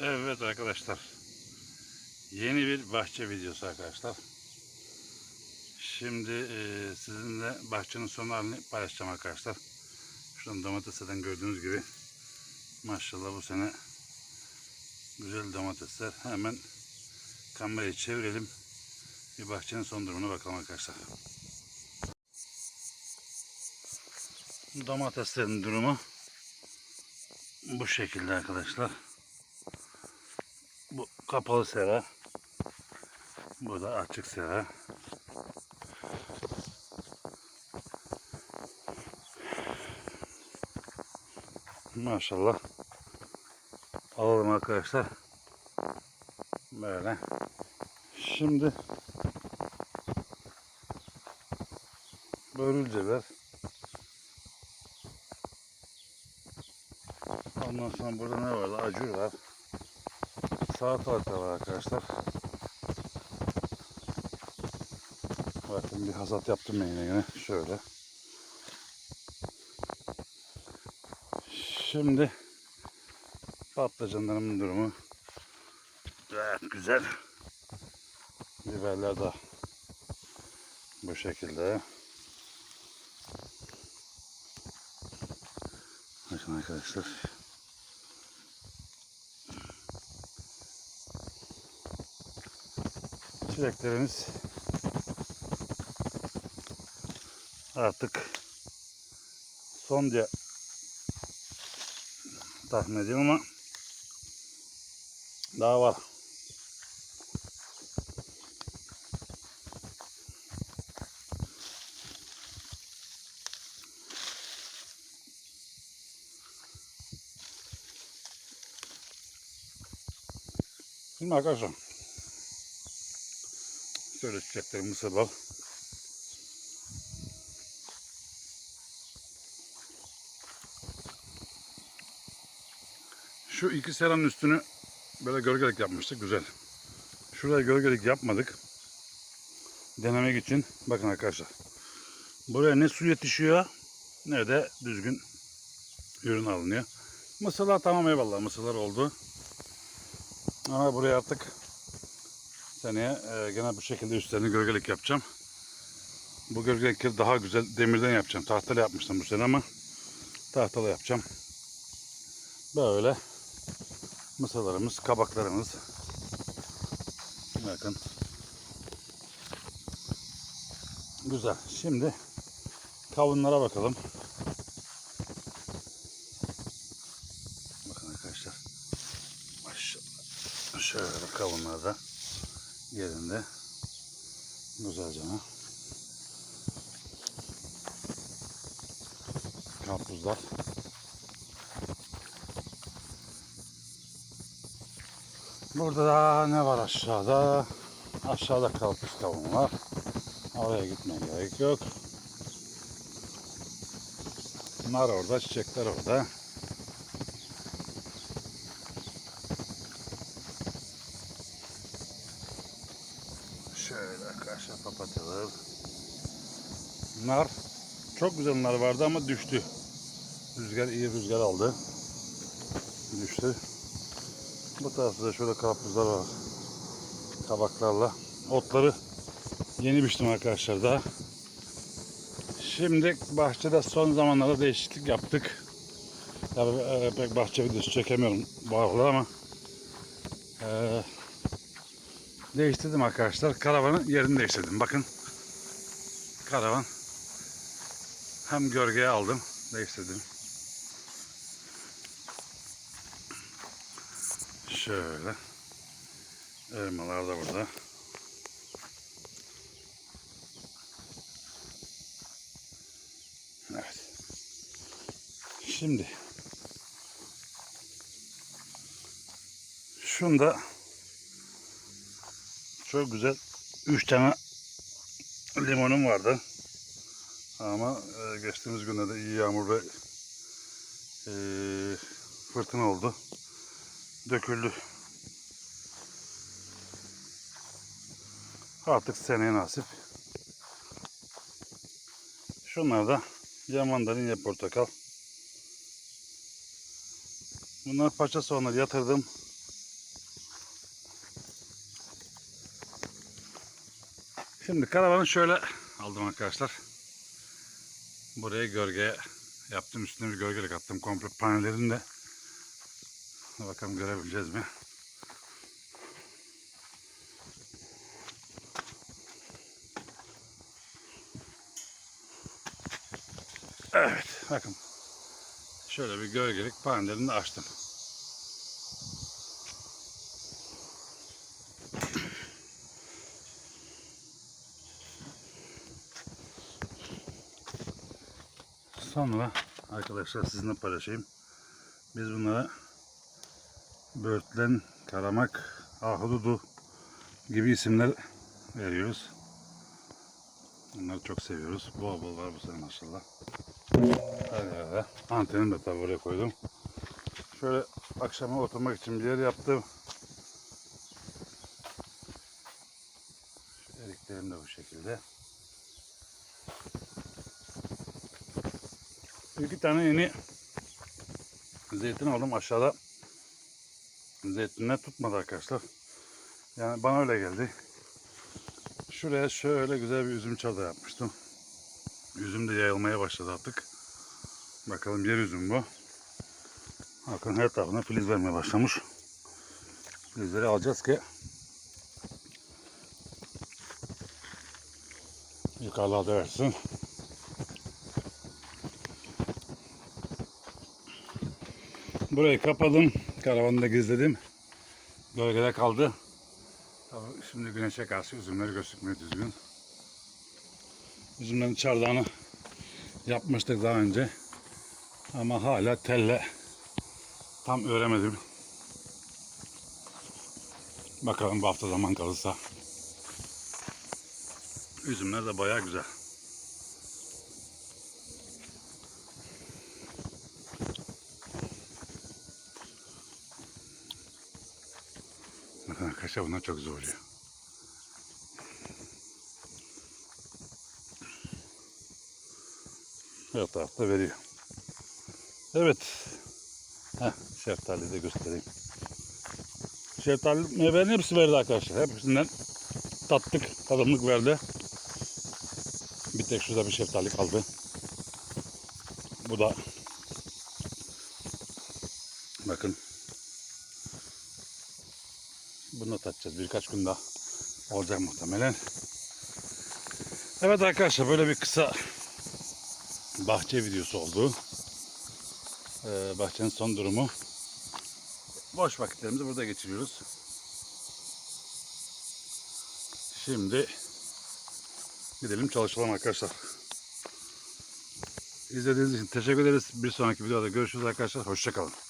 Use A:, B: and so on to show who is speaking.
A: Evet arkadaşlar. Yeni bir bahçe videosu arkadaşlar. Şimdi e, sizinle bahçenin son halini paylaşacağım arkadaşlar. Şuradan domateslerden gördüğünüz gibi maşallah bu sene güzel domatesler. Hemen kamerayı çevirelim. Bir bahçenin son durumuna bakalım arkadaşlar. Domateslerin durumu bu şekilde arkadaşlar. Bu kapalı sera. Bu da açık sera. Maşallah. Alalım arkadaşlar. Böyle. Şimdi börülceler. Ondan sonra burada ne vardı? Acur var. Salatalık da var arkadaşlar. Bakın bir hasat yaptım yine yine. Şöyle. Şimdi patlıcanlarımın durumu gayet güzel. Biberler de bu şekilde. Bakın arkadaşlar. Çileklerimiz artık son diye tahmin ediyorum ama daha var. Şimdi arkadaşlar şöyle çiçeklerimi mısır bal. Şu iki seranın üstünü böyle gölgelik yapmıştık. Güzel. Şuraya gölgelik yapmadık. Denemek için. Bakın arkadaşlar. Buraya ne su yetişiyor ne de düzgün ürün alınıyor. Mısırlar tamam eyvallah. Mısırlar oldu. Ama buraya artık seneye e, gene bu şekilde üstlerini gölgelik yapacağım. Bu gölgelikleri daha güzel demirden yapacağım. Tahtalı yapmıştım bu sene ama tahtalı yapacağım. Böyle mısırlarımız, kabaklarımız. Bakın. Güzel. Şimdi kavunlara bakalım. Bakın arkadaşlar. Maşallah. Şöyle kavunlar da yerinde. Güzelce. Karpuzlar. Burada da ne var aşağıda? Aşağıda karpuz kavun var. Oraya gitmeye gerek yok. Nar orada, çiçekler orada. Şöyle arkadaşlar papatyalar. Nar. Çok güzel nar vardı ama düştü. Rüzgar iyi rüzgar aldı. Düştü. Bu tarafta da şöyle karpuzlar var. Kabaklarla. Otları yeni biçtim arkadaşlar daha. Şimdi bahçede son zamanlarda değişiklik yaptık. Tabii e, pek bahçe videosu çekemiyorum bu aralar ama e, değiştirdim arkadaşlar. Karavanın yerini değiştirdim. Bakın karavan hem gölgeye aldım değiştirdim. Şöyle. Elmalar da burada. Evet. Şimdi şunda çok güzel 3 tane limonum vardı. Ama e, geçtiğimiz günlerde iyi yağmur ve fırtına oldu. Döküldü. Artık seneye nasip. Şunlar da ya mandalina ya portakal. Bunlar paça soğanları yatırdım. Şimdi karavanı şöyle aldım arkadaşlar. Buraya gölgeye yaptım. Üstüne bir gölgelik attım. Komple panellerini de. Bakalım görebileceğiz mi? Evet. Bakın. Şöyle bir gölgelik panellerini açtım. Sonra arkadaşlar sizinle paylaşayım. Biz bunlara böğürtlen, karamak, ahududu gibi isimler veriyoruz. Bunları çok seviyoruz. Bol bol var bu sene maşallah. Hadi hadi. Antenimi de tabi buraya koydum. Şöyle akşama oturmak için bir yer yaptım. Şu eriklerim de bu şekilde. İki tane yeni zeytin aldım aşağıda. Zeytinler tutmadı arkadaşlar. Yani bana öyle geldi. Şuraya şöyle güzel bir üzüm çadır yapmıştım. Üzüm de yayılmaya başladı artık. Bakalım yer üzüm bu. Bakın her tarafına filiz vermeye başlamış. Filizleri alacağız ki yukarıda versin. Burayı kapadım. Karavanı da gizledim. Gölgede kaldı. Tabii şimdi güneşe karşı üzümleri gözükmüyor düzgün. Üzümlerin çardağını yapmıştık daha önce. Ama hala telle tam öğremedim. Bakalım bu hafta zaman kalırsa. Üzümler de bayağı güzel. Arkadaşlar bunlar çok güzel oluyor. Her tarafta. Evet. Heh, şeftali de göstereyim. Şeftali meyvenin hepsi verdi arkadaşlar. Hepsinden tattık, tadımlık verdi. Bir tek şurada bir şeftali kaldı. Bu da bakın bunu da tatacağız birkaç gün daha olacak muhtemelen. Evet arkadaşlar böyle bir kısa bahçe videosu oldu. Ee, bahçenin son durumu. Boş vakitlerimizi burada geçiriyoruz. Şimdi gidelim çalışalım arkadaşlar. İzlediğiniz için teşekkür ederiz. Bir sonraki videoda görüşürüz arkadaşlar. Hoşçakalın.